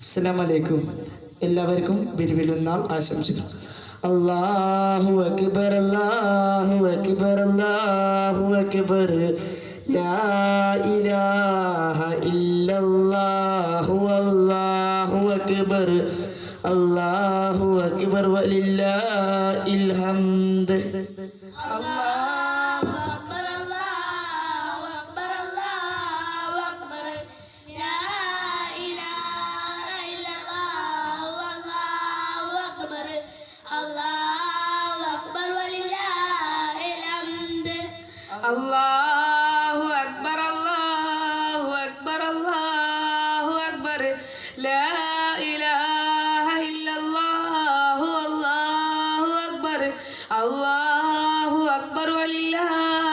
അസ്സലാമു അലൈക്കും എല്ലാവർക്കും ബിരുവിലുന്നാൾ ആശംസിക്കുന്നു അല്ലാഹു അക്ബർ അല്ലാഹു അക്ബർ അല്ലാഹു അക്ബർ. ലാ ഇലാഹ ഇല്ലല്ലാഹു അല്ലാഹു അക്ബർ. അല്ലാഹു അക്ബർ വലില്ലാഹിൽ ഹംദ് അല്ലാഹു അള്ളാഹു അക്ബർ അള്ളാഹു അക്ബർ അള്ളാഹു അക്ബർ. ലാ ഇലാഹ ഇല്ലല്ലാഹു അള്ളാഹു അക്ബർ. അള്ളാഹു അക്ബർ വല്ലാഹു